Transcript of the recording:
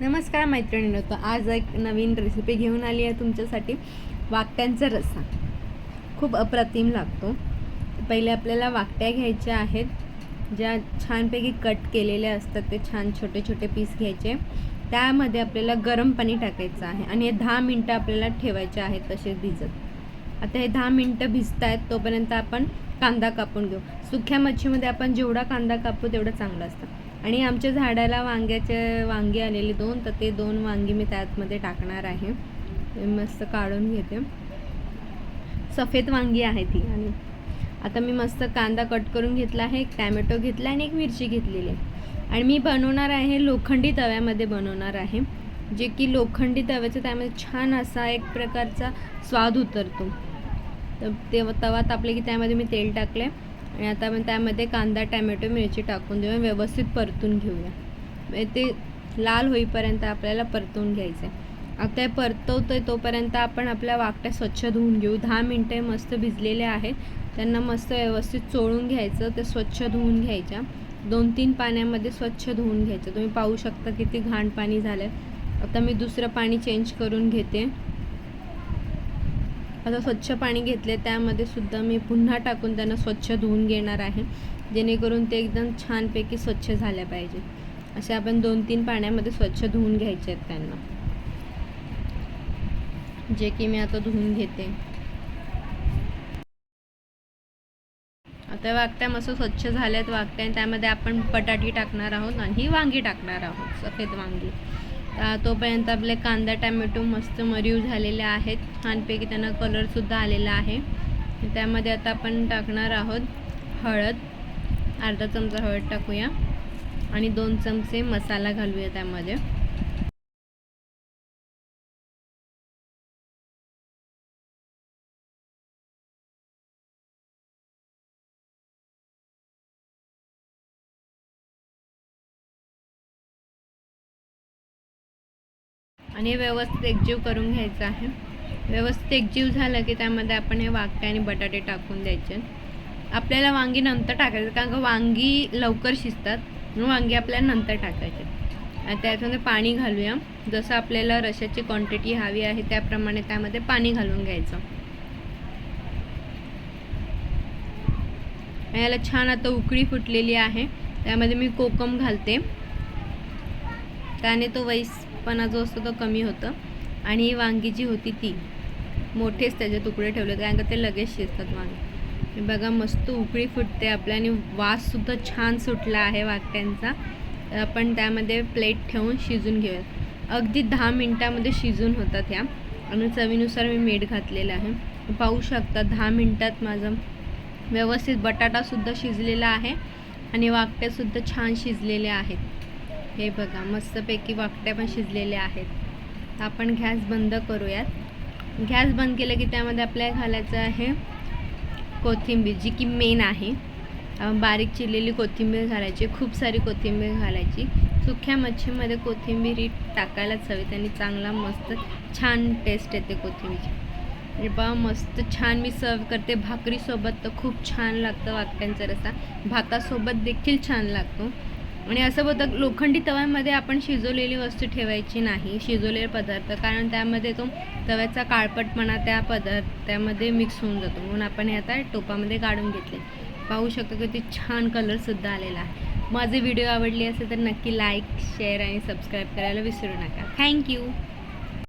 नमस्कार मैत्रिणींनो तर आज एक नवीन रेसिपी घेऊन आली आहे तुमच्यासाठी. वाकट्यांचा रस्सा. खूप अप्रतिम लागतो. पहिले आपल्याला वाकट्या घ्यायच्या आहेत. ज्या छानपैकी कट केलेल्या असतात ते छान छोटे छोटे पीस घ्यायचे. त्यामध्ये आपल्याला गरम पाणी टाकायचं आहे आणि हे दहा मिनटं आपल्याला ठेवायचे आहेत तसेच भिजत. आता हे दहा मिनटं भिजत आहेत तोपर्यंत आपण कांदा कापून घेऊ. सुक्या मच्छीमध्ये आपण जेवढा कांदा कापू तेवढं चांगलं असतं. आणि आमच्या झाडाला वांग्याचे वांगी आलेली दोन तर ते दोन वांगी मी त्यातमध्ये टाकणार आहे. मस्त काढून घेते. सफेद वांगी आहे ती. आणि आता मी मस्त कांदा कट करून घेतला आहे एक टॅमॅटो घेतला आणि एक मिरची घेतलेली आहे. आणि मी बनवणार आहे लोखंडी तव्यामध्ये बनवणार आहे जे की लोखंडी तव्याचं त्यामध्ये छान असा एक प्रकारचा स्वाद उतरतो. तर ते तवा तापले की त्यामध्ये मी तेल टाकले आणि आता आपण त्यामध्ये कांदा टॅमॅटो मिरची टाकून देऊया. व्यवस्थित परतून घेऊया. म्हणजे ते लाल होईपर्यंत आपल्याला परतून घ्यायचं आहे आता हे परतवतोय तोपर्यंत आपण आपल्या वाकट्या स्वच्छ धुवून घेऊ. दहा मिनटे मस्त भिजलेले आहेत. त्यांना मस्त व्यवस्थित चोळून घ्यायचं. ते स्वच्छ धुवून घ्यायच्या. दोन तीन पाण्यामध्ये स्वच्छ धुवून घ्यायचं. तुम्ही पाहू शकता किती घाण पाणी झालं आता मी दुसरं पाणी चेंज करून घेते. आता स्वच्छ पाणी घेतले त्यामध्ये सुद्धा मी पुन्हा टाकून त्यांना स्वच्छ धुवून घेणार आहे. जेणेकरून ते एकदम छानपैकी स्वच्छ झाल्या पाहिजेत असे आपण दोन तीन पाण्यामध्ये स्वच्छ धुवून घ्यायचे आहेत त्यांना. जे की मी आता धुवून घेते. आता वाकट्या मस्त स्वच्छ झाल्यात वाकट्या आणि त्यामध्ये आपण बटाटी टाकणार आहोत आणि वांगी टाकणार आहोत सफेद वांगी. तोपर्यंत आपले कांदा टॅमॅटो मस्त मरीव झालेले आहेत. छानपैकी त्यांना कलरसुद्धा आलेला आहे. त्यामध्ये आता आपण टाकणार आहोत हळद. अर्धा चमचा हळद टाकूया. आणि दोन चमचे मसाला घालूया त्यामध्ये. आणि हे व्यवस्थित एकजीव करून घ्यायचं आहे. व्यवस्थित एकजीव झालं की त्यामध्ये आपण हे वाकटे आणि बटाटे टाकून द्यायचे. आपल्याला वांगी नंतर टाकायचं कारण का वांगी लवकर शिजतात म्हणून वांगी आपल्याला नंतर टाकायचे. आणि त्याच्यामध्ये पाणी घालूया. जसं आपल्याला रशाची क्वांटिटी हवी आहे त्याप्रमाणे त्यामध्ये पाणी घालून घ्यायचं. याला छान आता उकळी फुटलेली आहे. त्यामध्ये मी कोकम घालते. त्याने तो वैस वैसपणा जो असतो तो कमी होतं. आणि ही वांगी जी होती ती मोठेच त्याचे तुकडे ठेवले कारण का ते लगेच शिजतात वांगे. बघा मस्त उकळी फुटते आपल्या आणि वाससुद्धा छान सुटला आहे वाकट्यांचा आपण त्यामध्ये प्लेट ठेवून शिजून घेऊयात. अगदी दहा मिनटामध्ये शिजून होतात ह्या. आणि चवीनुसार मी मीठ घातलेलं आहे. पाहू शकता दहा मिनटात माझं व्यवस्थित बटाटासुद्धा शिजलेला आहे. आणि वाकट्यासुद्धा छान शिजलेले आहेत. हे बघा मस्तपैकी वाकट्या पण शिजलेल्या आहेत. आपण गॅस बंद करूयात. गॅस बंद केलं की त्यामध्ये आपल्याला घालायचं आहे कोथिंबीर जी की मेन आहे. बारीक चिरलेली कोथिंबीर घालायची खूप सारी कोथिंबीर घालायची. सुक्या मच्छीमध्ये कोथिंबीर ही टाकायलाच हवी त्यांनी चांगला मस्त छान टेस्ट येते कोथिंबीरची. म्हणजे अरे बा मस्त छान मी सर्व करते. भाकरीसोबत तर खूप छान लागतं वाकट्यांचा रसा भातासोबत देखील छान लागतो. आणि असं बोलतं लोखंडी तव्यामध्ये आपण शिजवलेली वस्तू ठेवायची नाही शिजवलेले पदार्थ. कारण त्यामध्ये तो तव्याचा काळपटपणा त्या पदार्थ त्यामध्ये मिक्स होऊन जातो. म्हणून आपण हे आता टोपामध्ये काढून घेतले. पाहू शकतो की ते छान कलरसुद्धा आलेला आहे. माझे व्हिडिओ आवडले असेल तर नक्की लाईक शेअर आणि सबस्क्राईब करायला विसरू नका. थँक्यू